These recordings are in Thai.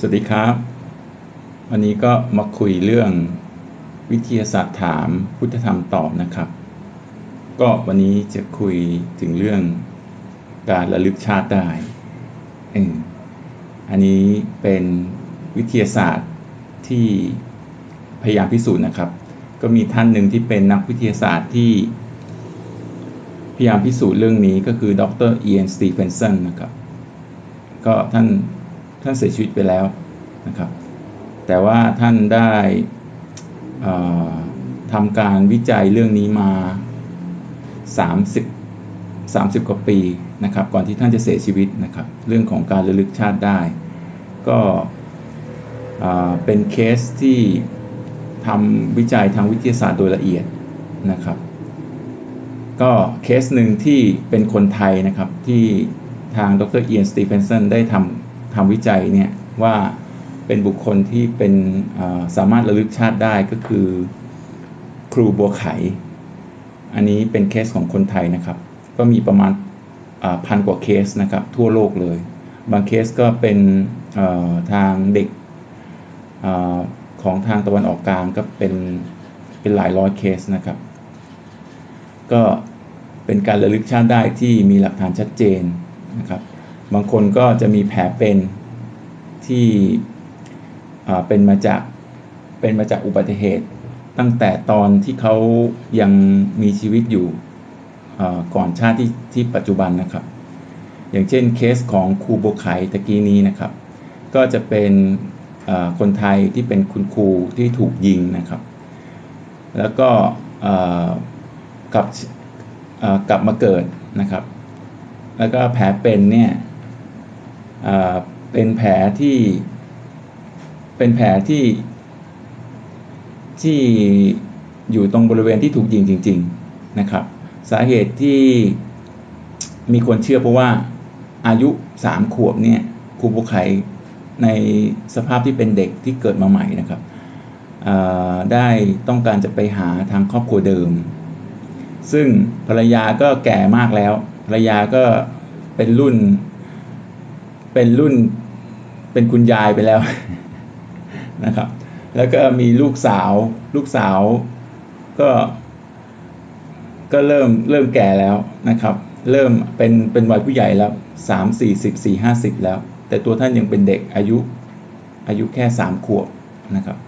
สวัสดีครับ วันนี้ก็มาคุยเรื่องวิทยาศาสตร์ถามพุทธธรรมตอบนะครับ ก็วันนี้จะคุยถึงเรื่องการระลึกชาติได้อออันนี้เป็นวิทยาศาสตร์ที่พยายามพิสูจน์นะครับ ก็มีท่านหนึ่งที่เป็นนักวิทยาศาสตร์ที่พยายามพิสูจน์เรื่องนี้ก็คือดรเอียนสตีเฟนสันนะครับ ก็ท่าน ท่านเสียชีวิตไปแล้วนะครับ แต่ว่าท่านได้ทำการวิจัยเรื่องนี้มา 30 30 กว่าปีนะครับ ก่อนที่ท่านจะเสียชีวิตนะครับ เรื่องของการระลึกชาติได้ ก็เป็นเคสที่ทำวิจัยทางวิทยาศาสตร์โดยละเอียดนะครับ ก็เคสหนึ่งที่เป็นคนไทยนะครับที่ทางดรเอียนสตีเฟนสันได้ทำ ทำวิจัยเนี่ยว่าเป็นบุคคลที่เป็นสามารถระลึกชาติได้ก็คือครูบัวไข อันนี้เป็นเคสของคนไทยนะครับ ก็มีประมาณพันกว่าเคสนะครับทั่วโลกเลย บางเคสก็เป็นทางเด็กอของทางตะวันออกกลางก็เป็นเป็นหลายร้อยเคสนะครับ ก็เป็นการระลึกชาติได้ที่มีหลักฐานชัดเจนนะครับ บางคนก็จะมีแผลเป็นที่เป็นมาจากเป็นมาจากอุบัติเหตุ ตั้งแต่ตอนที่เขายังมีชีวิตอยู่ก่อนชาติที่ที่ปัจจุบันนะครับ อย่างเช่นเคสของครูโบไขตะกี้นี้นะครับ ก็จะเป็นคนไทยที่เป็นคุณครูที่ถูกยิงนะครับ แล้วก็กลับกลับมาเกิดนะครับ แล้วก็แผลเป็นเนี่ย เป็นแผลที่ เป็นแผลที่ที่อยู่ตรงบริเวณที่ถูกยิงจริง ๆนะครับ สาเหตุที่มีคนเชื่อเพราะว่าอายุสามขวบเนี่ยครูบุไขในสภาพที่เป็นเด็กที่เกิดมาใหม่นะครับได้ต้องการจะไปหาทางครอบครัวเดิม ซึ่งภรรยาก็แก่มากแล้ว ภรรยาก็เป็นรุ่น เป็นรุ่นเป็นคุณยายไปแล้วนะครับ แล้วก็มีลูกสาว ลูกสาวก็ ก็เริ่มเริ่มแก่แล้วนะครับ เริ่มเป็นเป็นวัยผู้ใหญ่แล้วสามสี่สิบสี่ห้าสิบแล้ว แต่ตัวท่านยังเป็นเด็กอายุอายุแค่สามขวบนะครับ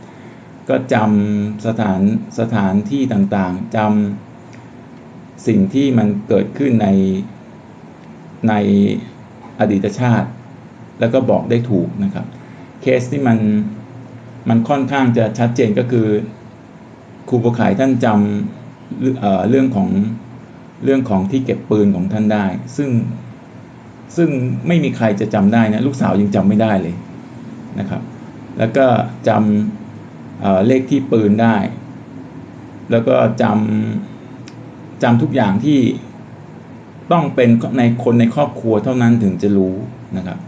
ก็จำสถานสถานที่ต่างๆจำสิ่งที่มันเกิดขึ้นในในอดีตชาติ แล้วก็บอกได้ถูกนะครับ เคสที่มันมันค่อนข้างจะชัดเจนก็คือครูบขายท่านจำเเรื่องของเรื่องของที่เก็บปืนของท่านได้ ซึ่งซึ่งไม่มีใครจะจำได้นะลูกสาวยังจำไม่ได้เลยนะครับ แล้วก็จำเเลขที่ปืนได้ แล้วก็จำจำทุกอย่างที่ต้องเป็นในคนในครอบครัวเท่านั้นถึงจะรู้นะครับ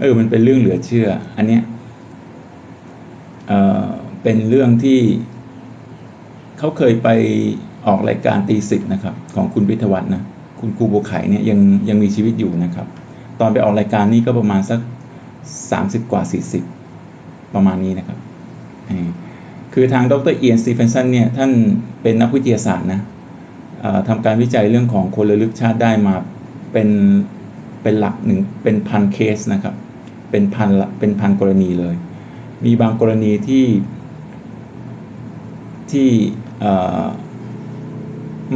เออมันเป็นเรื่องเหลือเชื่อ อันเนี้ยเป็นเรื่องที่เขาเคยไปออกรายการตีสิบนะครับ ของคุณพิทวัฒน์นะคุณครูบัวไข่เนี่ยยังยังมีชีวิตอยู่นะครับ ตอนไปออกรายการนี้ก็ประมาณสักสามสิบกว่าสี่สิบประมาณนี้นะครับคือทางดรเอียนสตีเฟนสันเนี่ยท่านเป็นนักวิทยาศาสตร์นะทำการวิจัยเรื่องของคนระลึกชาติได้มาเป็นเป็นหลักหนึ่งเป็นพันเคสนะครับ เป็นพันเป็นพันกรณีเลย มีบางกรณีที่ที่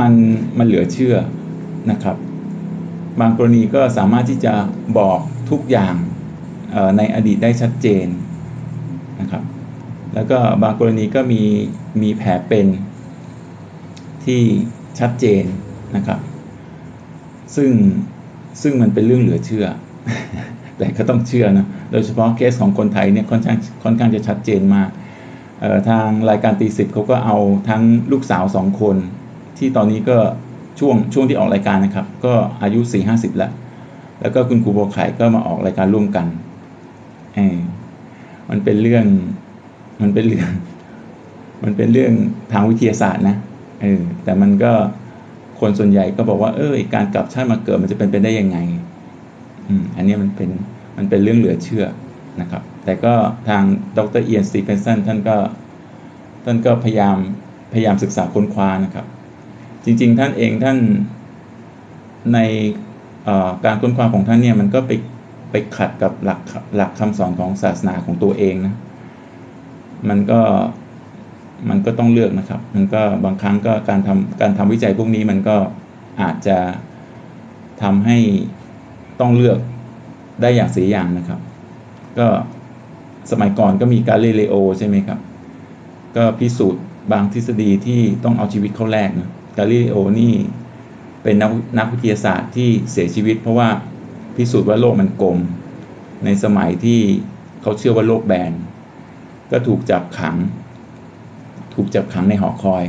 มันมันเหลือเชื่อนะครับ บางกรณีก็สามารถที่จะบอกทุกอย่างในอดีตได้ชัดเจนนะครับ แล้วก็บางกรณีก็มีมีแผลเป็นที่ชัดเจนนะครับ ซึ่งซึ่งมันเป็นเรื่องเหลือเชื่อ แต่ก็ต้องเชื่อนะ โดยเฉพาะเคสของคนไทยเนี่ยค่อนข้างค่อนข้างจะชัดเจนมากทางรายการตีสิบเขาก็เอาทั้งลูกสาวสองคน ที่ตอนนี้ก็ช่วงช่วงที่ออกรายการนะครับ ก็อายุสี่ห้าสิบแล้ว แล้วก็คุณครูโบไข่ก็มาออกรายการร่วมกันมันเป็นเรื่องมันเป็นเรื่อง มันเป็นเรื่องทางวิทยาศาสตร์นะเออแต่มันก็คนส่วนใหญ่ก็บอกว่าเออการกลับชาติมาเกิดมันจะเป็นไปได้ยังไง อันนี้มันเป็นมันเป็นเรื่องเหลือเชื่อนะครับ แต่ก็ทางดรเอียนสตีเฟนสันท่านก็ท่านก็พยายามพยายามศึกษาค้นคว้านะครับ จริงๆ ท่านเองท่านในการค้นคว้าของท่านเนี่ยมันก็ไปไปขัดกับหลักหลักคำสอนของศาสนาของตัวเองนะ มันก็มันก็ต้องเลือกนะครับ มันก็บางครั้งก็การทำการทำวิจัยพวกนี้มันก็อาจจะทำให้ ต้องเลือกได้อย่างสีอย่างนะครับ ก็สมัยก่อนก็มีกาเลเลโอใช่ไหมครับ ก็พิสูจน์บางทฤษฎีที่ต้องเอาชีวิตเข้าแลกนะกาเลเลโอนี่เป็นนักนักวิทยาศาสตร์ที่เสียชีวิต เพราะว่าพิสูจน์ว่าโลกมันกลม ในสมัยที่เขาเชื่อว่าโลกแบนก็ถูกจับขัง ถูกจับขังในหอคอย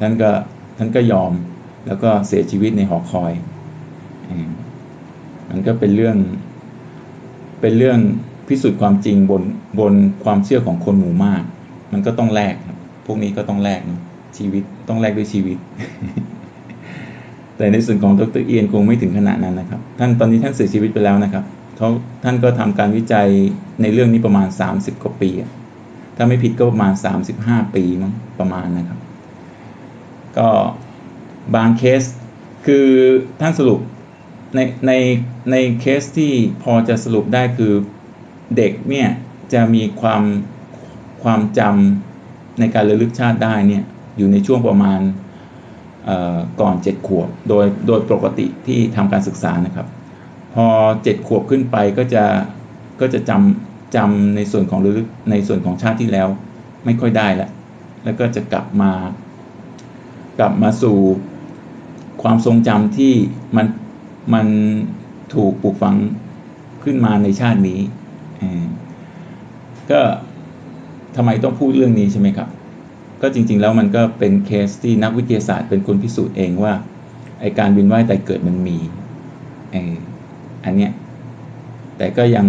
ท่านก็ท่านก็ยอมแล้วก็เสียชีวิตในหอคอย มันก็เป็นเรื่อง เป็นเรื่องพิสูจน์ความจริงบนบนความเชื่อของคนหมู่มาก มันก็ต้องแลกครับพวกนี้ก็ต้องแลกนะชีวิตต้องแลกด้วยชีวิต แต่ในส่วนของดรเอียนคงไม่ถึงขนาดนั้นนะครับ ท่านตอนนี้ท่านเสียชีวิตไปแล้วนะครับเขาท่านก็ทำการวิจัยในเรื่องนี้ประมาณ 30 กว่าปี ถ้าไม่ผิดก็ประมาณ 35 ปีมั้งประมาณนะครับ ก็บางเคสคือท่านสรุป ในในในเคสที่พอจะสรุปได้คือเด็กเนี่ยจะมีความความจำในการระลึกชาติได้เนี่ยอยู่ในช่วงประมาณก่อนเจ็ดขวบโดยโดยปกติที่ทำการศึกษานะครับ พอเจ็ดขวบขึ้นไปก็จะก็จะจำจำในส่วนของลึกในส่วนของชาติที่แล้วไม่ค่อยได้แล้วแล้วก็จะกลับมากลับมาสู่ความทรงจำที่มัน มันถูกปลูกฝังขึ้นมาในชาตินี้ ก็ทำไมต้องพูดเรื่องนี้ใช่ไหมครับ ก็จริงๆแล้วมันก็เป็นเคสที่นักวิทยาศาสตร์เป็นคนพิสูจน์เองว่าไอการวินว่ายแต่เกิดมันมีไออันเนี้ยแต่ก็ยัง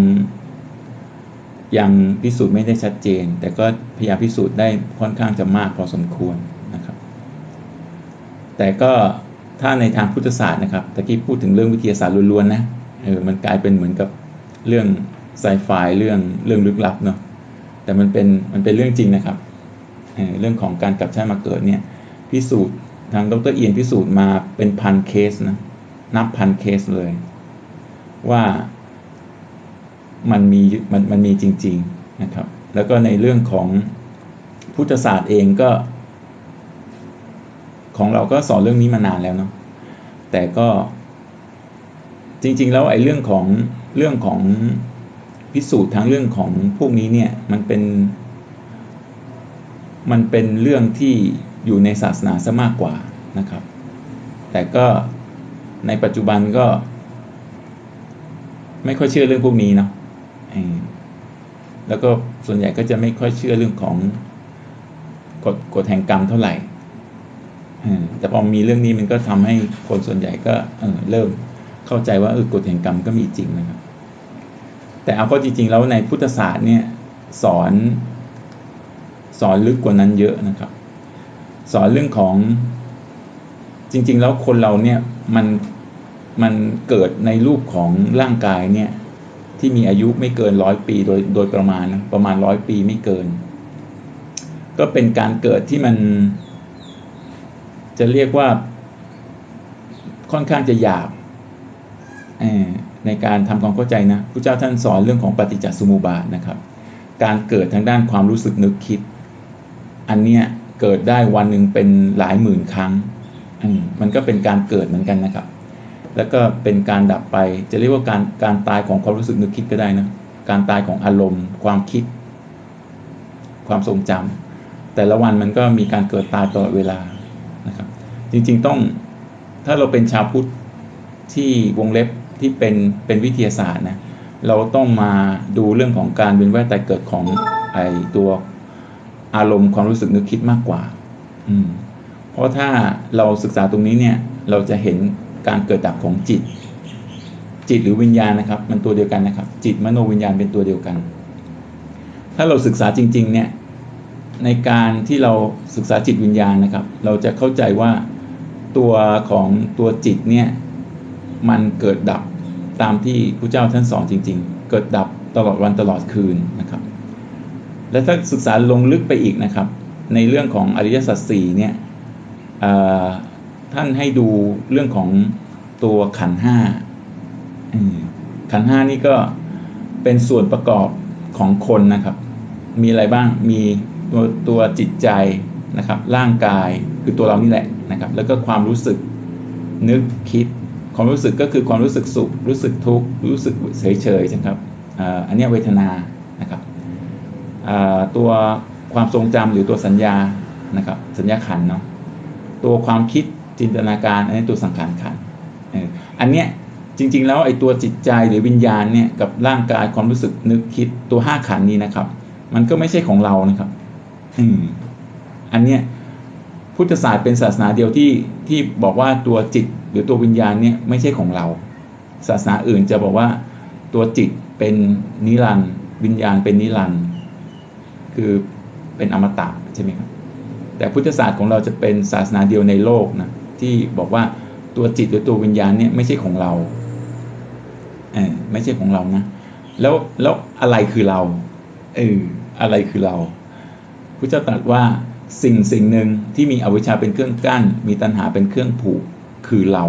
ยังพิสูจน์ไม่ได้ชัดเจน แต่ก็พยายามพิสูจน์ได้ค่อนข้างจะมากพอสมควรนะครับ แต่ก็ ถ้าในทางพุทธศาสตร์นะครับตะกี้พูดถึงเรื่องวิทยาศาสตร์ล้วนๆนะเออมันกลายเป็นเหมือนกับเรื่องไซไฟเรื่องเรื่องลึกลับเนาะแต่มันเป็นมันเป็นเรื่องจริงนะครับเรื่องของการกลับชาติมาเกิดเนี่ยพิสูจน์ทางดรเอียนพิสูจน์มาเป็นพันเคสนะนับพันเคสเลย ว่ามันมีมันมันมีจริง ๆนะครับ แล้วก็ในเรื่องของพุทธศาสตร์เองก็ ของเราก็สอนเรื่องนี้มานานแล้วเนาะแต่ก็จริง ๆ แล้วไอ้เรื่องของเรื่องของพิสูจน์ทางเรื่องของพวกนี้เนี่ยมันเป็น มันเป็นเรื่องที่อยู่ในศาสนาซะมากกว่านะครับ แต่ก็ในปัจจุบันก็ ไม่ค่อยเชื่อเรื่องพวกนี้เนาะแล้วก็ส่วนใหญ่ก็จะไม่ค่อยเชื่อเรื่องของกฎกฎแห่งกรรมเท่าไหร่ แต่พอมีเรื่องนี้มันก็ทำให้คนส่วนใหญ่ก็เเริ่มเข้าใจว่าเออกฎแห่งกรรมก็มีจริงนะครับ แต่เอาก็จริง ๆ แล้วในพุทธศาสตร์เนี่ยสอนสอนลึกกว่านั้นเยอะนะครับ สอนเรื่องของจริง ๆ แล้วคนเราเนี่ยมันมันเกิดในรูปของร่างกายเนี่ยที่มีอายุไม่เกินร้อยปีโดยโดยประมาณนะประมาณร้อยปีไม่เกิน ก็เป็นการเกิดที่มัน จะเรียกว่าค่อนข้างจะหยาบในการทำความเข้าใจนะพระเจ้าท่านสอนเรื่องของปฏิจจสมุปบาทนะครับ การเกิดทางด้านความรู้สึกนึกคิด อันเนี้ยเกิดได้วันหนึ่งเป็นหลายหมื่นครั้งมันก็เป็นการเกิดเหมือนกันนะครับ แล้วก็เป็นการดับไป จะเรียกว่าการการตายของความรู้สึกนึกคิดก็ได้นะการตายของอารมณ์ ความคิด ความทรงจำแต่ละวันมันก็มีการเกิดตายตลอดเวลา จริงๆต้องถ้าเราเป็นชาวพุทธที่วงเล็บที่เป็นเป็นวิทยาศาสตร์นะเราต้องมาดูเรื่องของการเวียนว่ายตายเกิดของไอตัวอารมณ์ความรู้สึกนึกคิดมากกว่า อืม เพราะถ้าเราศึกษาตรงนี้เนี่ย เราจะเห็นการเกิดดับของจิต จิตหรือวิญญาณนะครับ มันตัวเดียวกันนะครับ จิตมโนวิญญาณเป็นตัวเดียวกัน ถ้าเราศึกษาจริง ๆ เนี่ย ในการที่เราศึกษาจิตวิญญาณนะครับ เราจะเข้าใจว่า ตัวของตัวจิตเนี่ยมันเกิดดับตามที่พระเจ้าท่านสอนจริง ๆ เกิดดับตลอดวันตลอดคืนนะครับ และถ้าศึกษาลงลึกไปอีกนะครับ ในเรื่องของอริยสัจสี่เนี่ยท่านให้ดูเรื่องของตัวขันห้าขันห้านี่ก็เป็นส่วนประกอบของคนนะครับ มีอะไรบ้างมีตัวตัวจิตใจนะครับ ร่างกายคือตัวเรานี่แหละ นะครับแล้วก็ความรู้สึกนึกคิด ความรู้สึกก็คือความรู้สึกสุข รู้สึกทุกข์รู้สึกเฉยเฉยใช่ครับอันนี้เวทนานะครับตัวความทรงจำหรือตัวสัญญานะครับสัญญาขันเนาะตัวความคิดจินตนาการ อันนี้ตัวสังขารขันอันเนี้ยจริงๆ แล้วไอ้ตัวจิตใจหรือวิญญาณเนี่ยกับร่างกายความรู้สึกนึกคิดตัวห้าขันนี้นะครับ มันก็ไม่ใช่ของเรานะครับ อืม อันเนี้ย พุทธศาสตร์เป็นศาสนาเดียวที่ที่บอกว่าตัวจิตหรือตัววิญญาณเนี่ยไม่ใช่ของเรา ศาสนาอื่นจะบอกว่าตัวจิตเป็นนิรันด์วิญญาณเป็นนิรันด์คือเป็นอมตะใช่ไหมครับแต่พุทธศาสตร์ของเราจะเป็นศาสนาเดียวในโลกนะที่บอกว่าตัวจิตหรือตัววิญญาณเนี่ยไม่ใช่ของเราเออไม่ใช่ของเรานะแล้วแล้วอะไรคือเราเอออะไรคือเราพระเจ้าตรัสว่า สิ่งสิ่งหนึ่งที่มีอวิชชาเป็นเครื่องกั้น มีตัณหาเป็นเครื่องผูกคือเรา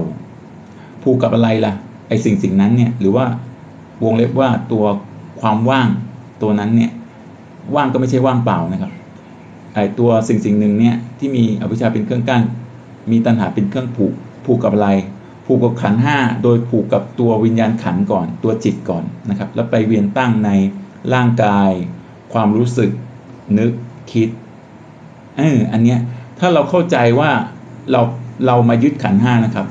ผูกกับอะไรล่ะไอสิ่งสิ่งนั้นเนี่ยหรือว่าวงเล็บว่าตัวความว่างตัวนั้นเนี่ยว่างก็ไม่ใช่ว่างเปล่านะครับไอตัวสิ่งสิ่งหนึ่งเนี่ยที่มีอวิชชาเป็นเครื่องกั้น มีตัณหาเป็นเครื่องผูก ผูกกับอะไร ผูกกับขันห้าโดยผูกกับตัววิญญาณขันก่อน ตัวจิตก่อนนะครับ แล้วไปเวียนตั้งในร่างกาย ความรู้สึก นึกคิด เอออันเนี้ยถ้าเราเข้าใจว่าเราเรามายึดขันห้านะครับ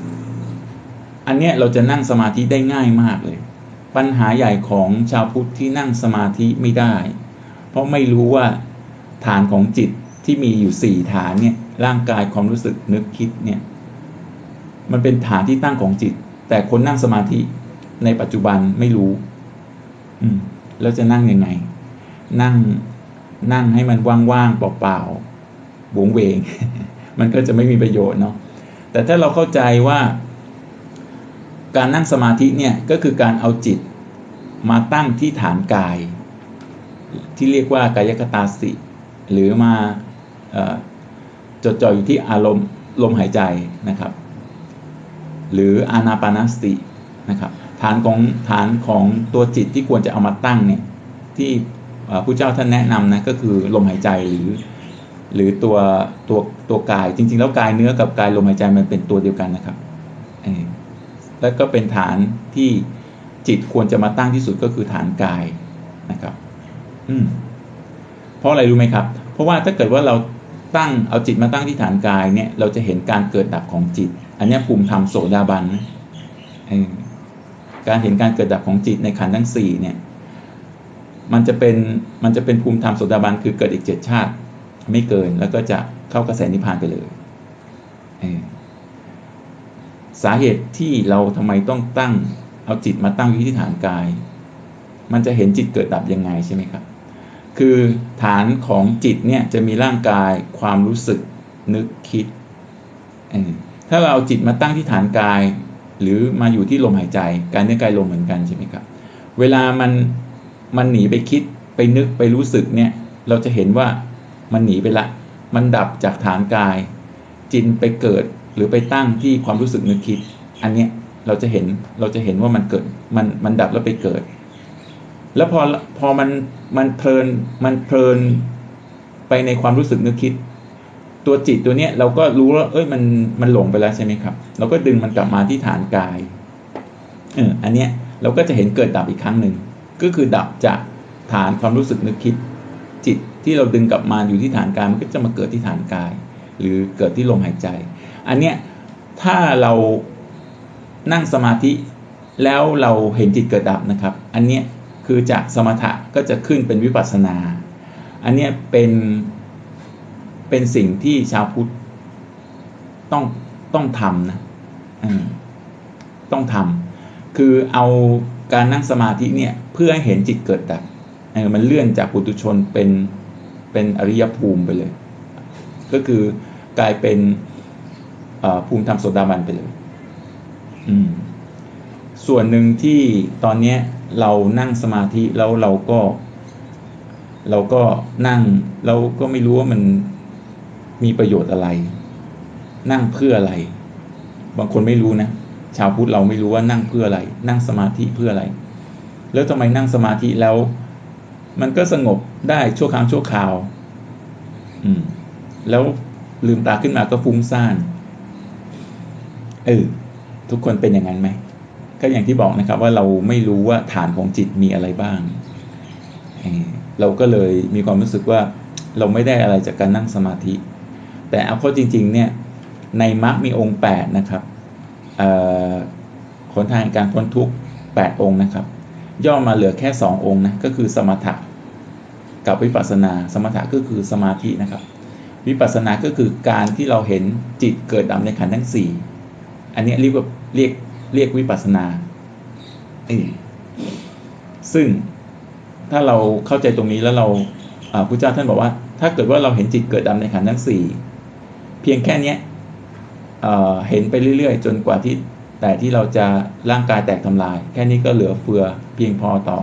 อันเนี้ยเราจะนั่งสมาธิได้ง่ายมากเลย ปัญหาใหญ่ของชาวพุทธที่นั่งสมาธิไม่ได้ เพราะไม่รู้ว่าฐานของจิตที่มีอยู่สี่ฐานเนี่ยร่างกายความรู้สึกนึกคิดเนี่ยมันเป็นฐานที่ตั้งของจิต แต่คนนั่งสมาธิในปัจจุบันไม่รู้ อืมแล้วจะนั่งยังไง นั่งนั่งให้มันว่างๆเปล่าๆ บวงเวง มันก็จะไม่มีประโยชน์เนาะแต่ถ้าเราเข้าใจว่า การนั่งสมาธิเนี่ยก็คือการเอาจิตมาตั้งที่ฐานกาย ที่เรียกว่ากายกตาสิ หรือมาจดจ่ออยู่ที่อารมณ์ลมหายใจนะครับ หรืออานาปานสตินะครับฐานของฐานของตัวจิตที่ควรจะเอามาตั้งเนี่ยที่ผู้เจ้าท่านแนะนำนะก็คือลมหายใจหรือ หรือตัวตัวตัวกายจริง ๆ แล้วกายเนื้อกับกายลมหายใจมันเป็นตัวเดียวกันนะครับแล้วก็เป็นฐานที่จิตควรจะมาตั้งที่สุดก็คือฐานกายนะครับ อืมเพราะอะไรรู้ไหมครับ เพราะว่าถ้าเกิดว่าเราตั้งเอาจิตมาตั้งที่ฐานกายเนี่ยเราจะเห็นการเกิดดับของจิต อันนี้ภูมิธรรมโสดาบันนะการเห็นการเกิดดับของจิตในขันธ์ทั้งสี่เนี่ย มันจะเป็นมันจะเป็นภูมิธรรมโสดาบันคือเกิดอีกเจ็ดชาติ ไม่เกินแล้วก็จะเข้ากระแสนิพพานไปเลยสาเหตุที่เราทำไมต้องตั้งเอาจิตมาตั้งอยู่ที่ฐานกาย มันจะเห็นจิตเกิดดับยังไงใช่ไหมครับ คือฐานของจิตเนี่ยจะมีร่างกายความรู้สึกนึกคิด ถ้าเราเอาจิตมาตั้งที่ฐานกาย หรือมาอยู่ที่ลมหายใจการเนื้อกายลมเหมือนกันใช่ไหมครับ เวลามันมันหนีไปคิดไปนึกไปรู้สึกเนี่ย เราจะเห็นว่า มันหนีไปละ มันดับจากฐานกาย จินไปเกิดหรือไปตั้งที่ความรู้สึกนึกคิด อันเนี้ยเราจะเห็นเราจะเห็นว่ามันเกิดมันมันดับแล้วไปเกิด แล้วพอพอมันมันเพลินมันเพลินไปในความรู้สึกนึกคิด ตัวจิตตัวเนี้ยเราก็รู้ว่าเอ้ยมันมันหลงไปแล้วใช่ไหมครับ เราก็ดึงมันกลับมาที่ฐานกายเอออันเนี้ยเราก็จะเห็นเกิดดับอีกครั้งหนึ่งก็คือดับจากฐานความรู้สึกนึกคิดจิต ที่เราดึงกลับมาอยู่ที่ฐานกายมันก็จะมาเกิดที่ฐานกาย หรือเกิดที่ลมหายใจ อันเนี้ยถ้าเรานั่งสมาธิแล้วเราเห็นจิตเกิดดับนะครับ อันเนี้ยคือจากสมถะก็จะขึ้นเป็นวิปัสสนา อันเนี้ยเป็นเป็นสิ่งที่ชาวพุทธต้องต้องทำนะต้องทำคือเอาการนั่งสมาธิเนี่ยเพื่อให้เห็นจิตเกิดดับมันเลื่อนจากปุถุชนเป็น เป็นอริยภูมิไปเลย ก็คือกลายเป็นภูมิธรรมโสดาบันไปเลย อืม ส่วนหนึ่งที่ตอนนี้เรานั่งสมาธิแล้วเราก็ เราก็นั่งเราก็ไม่รู้ว่ามันมีประโยชน์อะไร นั่งเพื่ออะไร บางคนไม่รู้นะชาวพุทธเราไม่รู้ว่านั่งเพื่ออะไร นั่งสมาธิเพื่ออะไร แล้วทำไมนั่งสมาธิแล้ว มันก็สงบได้ชั่วครั้งชั่วคราว อืม แล้วลืมตาขึ้นมาก็ฟุ้งซ่าน เออ ทุกคนเป็นอย่างนั้นไหม ก็อย่างที่บอกนะครับว่าเราไม่รู้ว่าฐานของจิตมีอะไรบ้าง เราก็เลยมีความรู้สึกว่าเราไม่ได้อะไรจากการนั่งสมาธิ แต่เอาเข้าจริง ๆ เนี่ย ในมรรคมีองค์แปดนะครับขนทางการพ้นทุกข์แปดองค์นะครับ ย่อมาเหลือแค่สององค์นะ ก็คือสมถะ กับวิปัสสนา สมถะก็คือสมาธินะครับ วิปัสสนาก็คือการที่เราเห็นจิตเกิดดับในขันธ์ทั้งสี่อันนี้เรียกว่าเรียกเรียกวิปัสสนาซึ่งถ้าเราเข้าใจตรงนี้แล้วเราพระเจ้าท่านบอกว่า ถ้าเกิดว่าเราเห็นจิตเกิดดับในขันธ์ทั้งสี่เพียงแค่นี้เห็นไปเรื่อย ๆ จนกว่าที่แต่ที่เราจะร่างกายแตกทำลาย แค่นี้ก็เหลือเฟือเพียงพอต่อ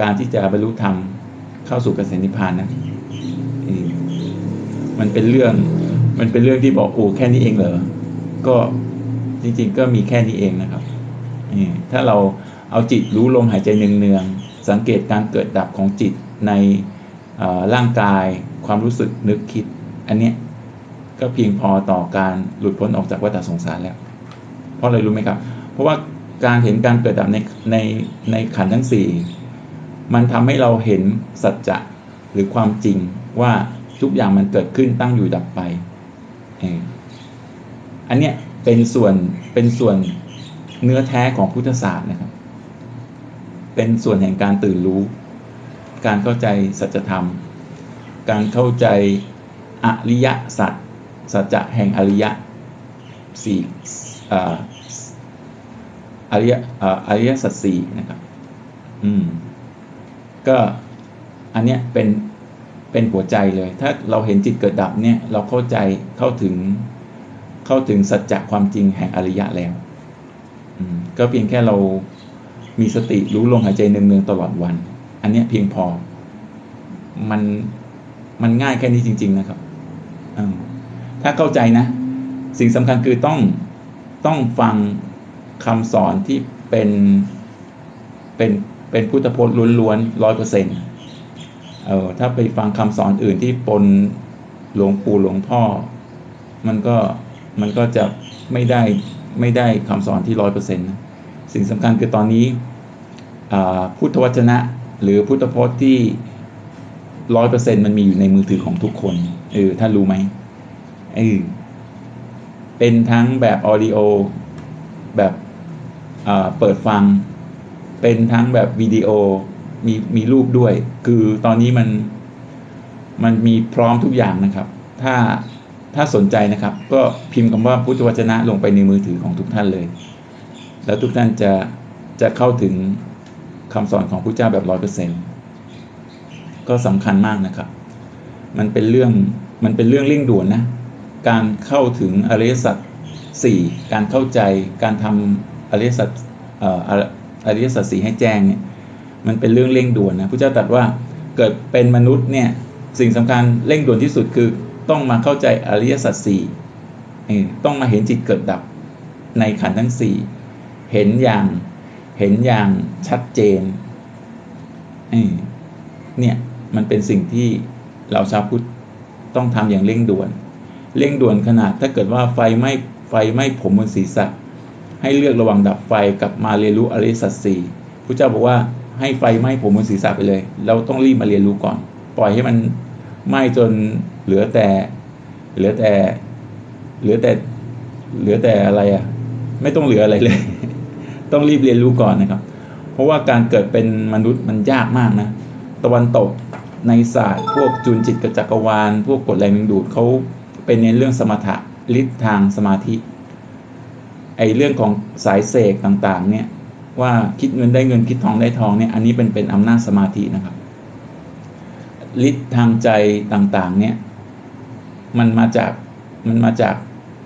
การที่จะบรรลุธรรม เข้าสู่กเกษนิพพานนะมันเป็นเรื่อง มันเป็นเรื่องที่บอกโอ้แค่นี้เองเหรอ ก็จริง ๆ ก็มีแค่นี้เองนะครับถ้าเราเอาจิตรู้ลมหายใจเนืองๆสังเกตการเกิดดับของจิตในร่างกายความรู้สึกนึกคิด อันเนี้ยก็เพียงพอต่อการหลุดพ้นออกจากวัฏสงสารแล้ว เพราะอะไรรู้ไหมครับ เพราะว่าการเห็นการเกิดดับในในในขันทั้งสี่ มันทำให้เราเห็นสัจจะหรือความจริงว่าทุกอย่างมันเกิดขึ้นตั้งอยู่ดับไป อันเนี้ยเป็นส่วนเป็นส่วนเนื้อแท้ของพุทธศาสตร์นะครับ เป็นส่วนแห่งการตื่นรู้ การเข้าใจสัจธรรม การเข้าใจอริยสัจ สัจจะแห่งอริยะสี่อริยอริยสัจสี่นะครับ อืม ก็อันเนี้ยเป็นเป็นหัวใจเลย ถ้าเราเห็นจิตเกิดดับเนี่ยเราเข้าใจเข้าถึงเข้าถึงสัจจะความจริงแห่งอริยะแล้วก็เพียงแค่เรามีสติรู้ลมหายใจเนืองๆตลอดวัน อันเนี้ยเพียงพอ มันมันง่ายแค่นี้จริง ๆ นะครับถ้าเข้าใจนะ สิ่งสำคัญคือต้องต้องฟังคำสอนที่เป็นเป็น เป็นพุทธพจน์ล้วนๆร้อยเปอร์เซ็นต์เออถ้าไปฟังคำสอนอื่นที่ปนหลวงปู่หลวงพ่อ มันก็มันก็จะไม่ได้ไม่ได้คำสอนที่ร้อยเปอร์เซ็นต์สิ่งสำคัญคือตอนนี้พุทธวจนะ หรือพุทธพจน์ที่ร้อยเปอร์เซ็นต์มันมีอยู่ในมือถือของทุกคนเออท่านรู้ไหมเออเป็นทั้งแบบออดิโอแบบเปิดฟัง เป็นทั้งแบบวิดีโอมีมีรูปด้วย คือตอนนี้มันมันมีพร้อมทุกอย่างนะครับ ถ้าถ้าสนใจนะครับ ก็พิมพ์คำว่าพุทธวจนะลงไปในมือถือของทุกท่านเลย แล้วทุกท่านจะจะเข้าถึงคำสอนของพระเจ้าแบบร้อยเปอร์เซ็นก็สำคัญมากนะครับ มันเป็นเรื่องมันเป็นเรื่องเร่งด่วนนะ การเข้าถึงอริยสัจสี่การเข้าใจการทำอริยสัจ อริยสัจสี่ให้แจ้งเนี่ยมันเป็นเรื่องเร่งด่วนนะพระเจ้าตรัสว่าเกิดเป็นมนุษย์เนี่ยสิ่งสำคัญเร่งด่วนที่สุดคือต้องมาเข้าใจอริยสัจสี่ต้องมาเห็นจิตเกิดดับในขันธ์ทั้งสี่เห็นอย่างเห็นอย่างชัดเจนเนี่ยมันเป็นสิ่งที่เราชาวพุทธต้องทำอย่างเร่งด่วน เร่งด่วนขนาดถ้าเกิดว่าไฟไหม้ไฟไหม้ผมบนศีรษะ ให้เลือกระหว่างดับไฟกับมาเรียนรู้อริสัตสีพระเจ้าบอกว่าให้ไฟไหม้ผมบนศีรษะไปเลย เราต้องรีบมาเรียนรู้ก่อน ปล่อยให้มันไหม้จนเหลือแต่ เหลือแต่ เหลือแต่ เหลือแต่อะไรอะ่ะ ไม่ต้องเหลืออะไรเลย ต้องรีบเรียนรู้ก่อนนะครับ เพราะว่าการเกิดเป็นมนุษย์มันยากมากนะ ตะวันตกในศาสตร์ พวกจุลจิตกจักรวาล พวกกฎแรงดึงดูดเขาเป็นในเรื่องสมถะฤทธิ์ทางสมาธิ ไอเรื่องของสายเสกต่างๆ เนี่ยว่าคิดเงินได้เงินคิดทองได้ทองเนี่ยอันนี้เป็นเป็นอำนาจสมาธินะครับฤทธิ์ทางใจต่างๆ เนี่ยมันมาจากมันมาจาก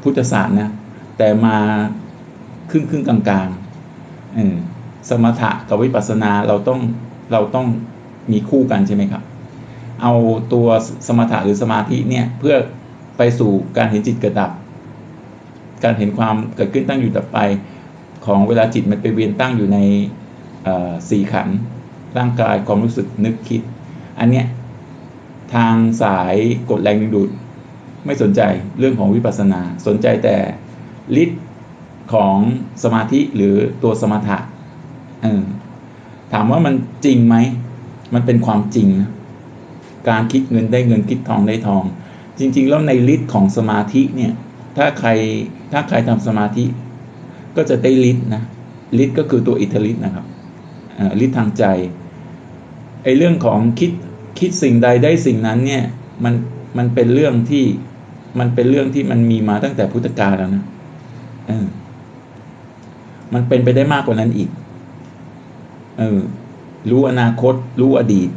พุทธศาสตร์นะแต่มาครึ่งครึ่งกลางๆเออสมถะกับวิปัสสนาเราต้องเราต้องมีคู่กันใช่ไหมครับ เอาตัวสมถะหรือสมาธิเนี่ยเพื่อไปสู่การเห็นจิตเกิดดับ การเห็นความเกิดขึ้นตั้งอยู่ดับไป ของเวลาจิตมันไปเวียนตั้งอยู่ในสี่ขันร่างกายความรู้สึกนึกคิด อันเนี้ยทางสายกดแรงดึงดูด ไม่สนใจเรื่องของวิปัสสนา สนใจแต่ฤทธิ์ของสมาธิหรือตัวสมถะถามว่ามันจริงไหม มันเป็นความจริง การคิดเงินได้เงินคิดทองได้ทอง จริง ๆ แล้วในฤทธิ์ของสมาธิเนี่ย ถ้าใครถ้าใครทำสมาธิ ก็จะได้ฤทธิ์นะฤทธิ์ก็คือตัวอิทธิฤทธิ์นะครับฤทธิ์ทางใจไอ้เรื่องของคิดคิดสิ่งใดได้สิ่งนั้นเนี่ยมันมันเป็นเรื่องที่มันเป็นเรื่องที่มันมีมาตั้งแต่พุทธกาลแล้วนะเออมันเป็นไปได้มากกว่านั้นอีกเออรู้อนาคต รู้อดีต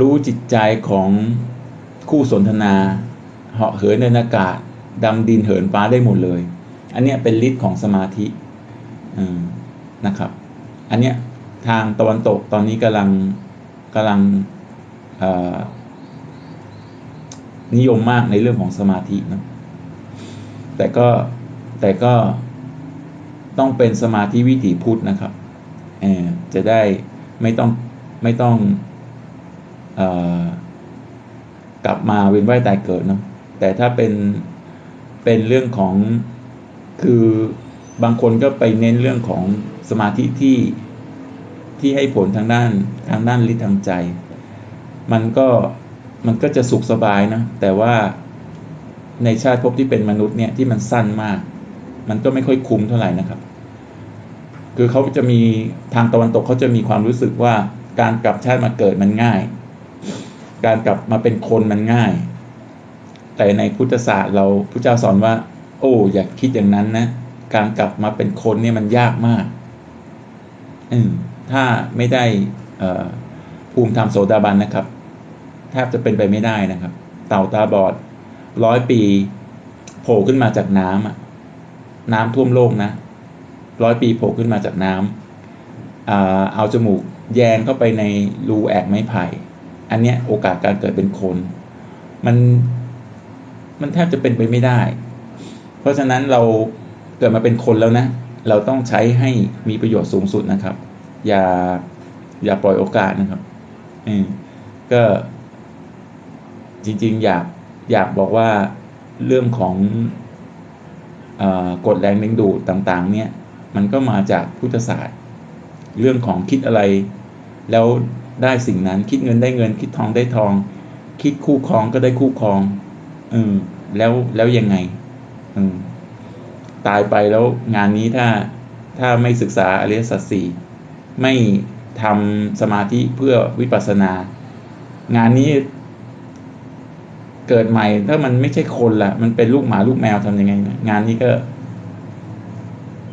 รู้จิตใจของคู่สนทนา เหาะเหินในอากาศ ดำดินเหินฟ้าได้หมดเลย อันนี้เป็นฤทธิ์ของสมาธินะครับ อันเนี้ยทางตะวันตกตอนนี้กำลังกำลังนิยมมากในเรื่องของสมาธินะแต่ก็แต่ก็ต้องเป็นสมาธิวิถีพุทธนะครับจะได้ไม่ต้องไม่ต้องอกลับมาเวียนว่ายตายเกิดเนาะแต่ถ้าเป็น เป็นเรื่องของคือบางคนก็ไปเน้นเรื่องของสมาธิที่ที่ให้ผลทางด้านทางด้านฤทธิ์ทางใจ มันก็มันก็จะสุขสบายนะ แต่ว่าในชาติภพที่เป็นมนุษย์เนี่ยที่มันสั้นมาก มันก็ไม่ค่อยคุ้มเท่าไหร่นะครับ คือเขาจะมีทางตะวันตกเขาจะมีความรู้สึกว่าการกลับชาติมาเกิดมันง่าย การกลับมาเป็นคนมันง่าย แต่ในพุทธศาสตร์เราพระเจ้าสอนว่า โอ้อย่าคิดอย่างนั้นนะ การกลับมาเป็นคนเนี่ยมันยากมากอืมถ้าไม่ได้ภูมิธรรมโสดาบันนะครับ แทบจะเป็นไปไม่ได้นะครับ เต่าตาบอดร้อยปีโผล่ขึ้นมาจากน้ำอะน้ำท่วมโลกนะร้อยปีโผล่ขึ้นมาจากน้ำเอาจมูกแยงเข้าไปในรูแอกไม้ไผ่ อันเนี้ยโอกาสการเกิดเป็นคน มัน มันแทบจะเป็นไปไม่ได้ เพราะฉะนั้นเราเกิดมาเป็นคนแล้วนะ เราต้องใช้ให้มีประโยชน์สูงสุดนะครับ อย่าอย่าปล่อยโอกาสนะครับอืมก็จริงๆ อยากอยากบอกว่าเรื่องของอกฎแรงดึงดูดต่างๆ เนี่ย มันก็มาจากพุทธศาสตร์ เรื่องของคิดอะไร แล้วได้สิ่งนั้นคิดเงินได้เงิน คิดทองได้ทอง คิดคู่ครองก็ได้คู่ครอง อืม แล้วแล้วยังไง อืม ตายไปแล้วงานนี้ถ้าถ้าไม่ศึกษาอริยสัจสี่ไม่ทำสมาธิเพื่อวิปัสสนา งานนี้เกิดใหม่ ถ้ามันไม่ใช่คนละมันเป็นลูกหมาลูกแมวทำยังไงนะงานนี้ก็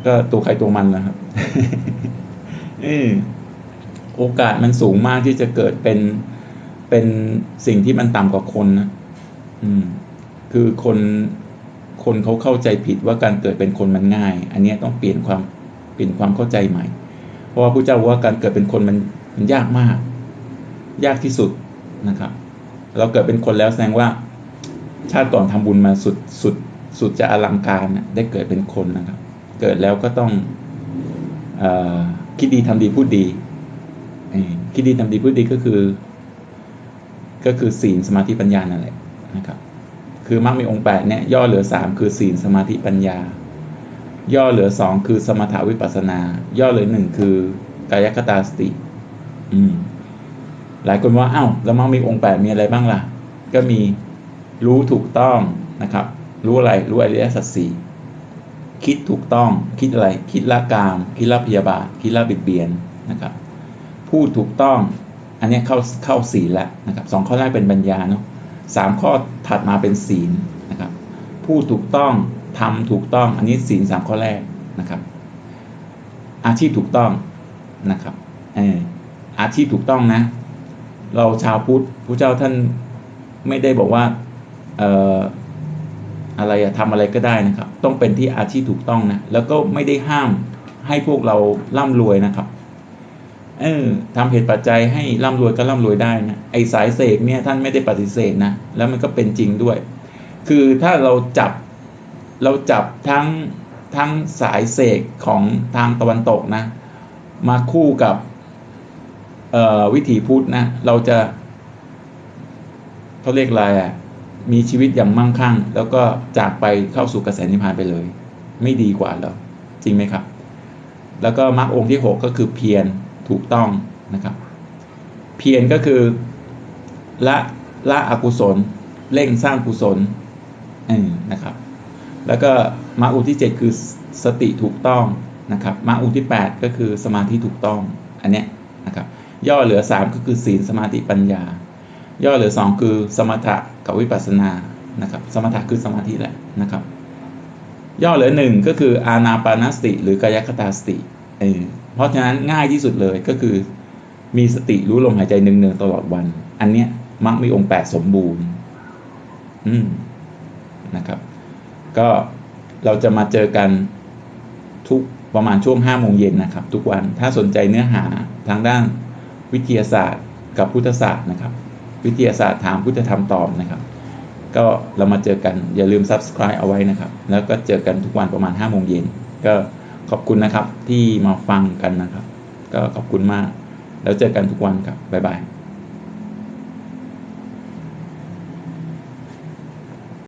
ก็ตัวใครตัวมันนะครับอโอกาสมันสูงมากที่จะเกิดเป็นเป็นสิ่งที่มันต่ำกว่าคนนะ อืม คือคนคนเขาเข้าใจผิดว่าการเกิดเป็นคนมันง่าย อันนี้ต้องเปลี่ยนความเปลี่ยนความเข้าใจใหม่ เพราะว่าพระเจ้าว่าการเกิดเป็นคนมันมันยากมาก ยากที่สุดนะครับ เราเกิดเป็นคนแล้วแสดงว่า ชาติก่อนทำบุญมาสุดสุดสุดจะอลังการนะได้เกิดเป็นคนนะครับ เกิดแล้วก็ต้องอคิดดีทำดีพูดดีคิดดีทำดีพูดดีก็คือ ก็คือศีลสมาธิปัญญานั่นแหละนะครับ คือมรรคมีองค์แปดเนี่ยย่อเหลือสามคือศีลสมาธิปัญญา ย่อเหลือสองคือสมถาวิปัสนา ย่อเหลือหนึ่งคือกายคตาสติ อืม หลายคนว่าอ้าวแล้วมรรคมีองค์แปดมีอะไรบ้างล่ะ ก็มีรู้ถูกต้องนะครับ รู้อะไรรู้อริยสัจสี่คิดถูกต้องคิดอะไร คิดละกาม คิดละพยาบาท คิดละบิดเบียนนะครับพูดถูกต้องอันนี้เข้าเข้าศีลล้วนะครับสองข้อแรกเป็นปัญญาเนาะ สามข้อถัดมาเป็นศีลนะครับพูดถูกต้องทำถูกต้องอันนี้ศีลสามข้อแรกนะครับ อาชีพถูกต้องนะครับเอออาชีพถูกต้องนะ เราชาวพุทธพระเจ้าท่านไม่ได้บอกว่าเอ่ออะไรอะทำอะไรก็ได้นะครับ ต้องเป็นที่อาชีพถูกต้องนะแล้วก็ไม่ได้ห้ามให้พวกเราร่ำรวยนะครับ เออทำเหตุปัจจัยให้ร่ำรวยก็ร่ำรวยได้นะไอสายเสกเนี่ยท่านไม่ได้ปฏิเสธนะแล้วมันก็เป็นจริงด้วย คือถ้าเราจับเราจับทั้งทั้งสายเสกของทางตะวันตกนะ มาคู่กับวิถีพุทธนะเราจะเขาเรียกอะไรอะมีชีวิตอย่างมั่งคั่ง แล้วก็จากไปเข้าสู่กระแสนิพพานไปเลย ไม่ดีกว่าหรอจริงไหมครับ แล้วก็มรรคองค์ที่หกก็คือเพียร ถูกต้องนะครับเพียรก็คือละละอกุศล เร่งสร้างกุศลนะครับ แล้วก็มรรคองค์ที่เจ็ดคือสติถูกต้องนะครับมรรคองค์ที่แปดก็คือสมาธิถูกต้องอันเนี้ยนะครับย่อเหลือสามก็คือศีลสมาธิปัญญา ย่อเหลือสองคือสมถะกับวิปัสสนานะครับสมถะคือสมาธิแหละนะครับ ย่อเหลือหนึ่งก็คืออานาปานสติ หรือกายคตาสติเออ เพราะฉะนั้นง่ายที่สุดเลยก็คือ มีสติรู้ลมหายใจเนืองๆตลอดวัน อันเนี้ยมักมีองค์แปดสมบูรณ์ อืมนะครับ ก็เราจะมาเจอกันทุกประมาณช่วงห้าโมงเย็นนะครับ ทุกวันถ้าสนใจเนื้อหาทางด้านวิทยาศาสตร์กับพุทธศาสตร์นะครับ วิทยาศาสตร์ถามพุทธธรรมตอบนะครับ ก็เรามาเจอกันอย่าลืม subscribe เอาไว้นะครับ แล้วก็เจอกันทุกวันประมาณ5โมงเย็นก็ ขอบคุณนะครับที่มาฟังกันนะครับ ก็ขอบคุณมาก แล้วเจอกันทุกวันครับบ๊ายบาย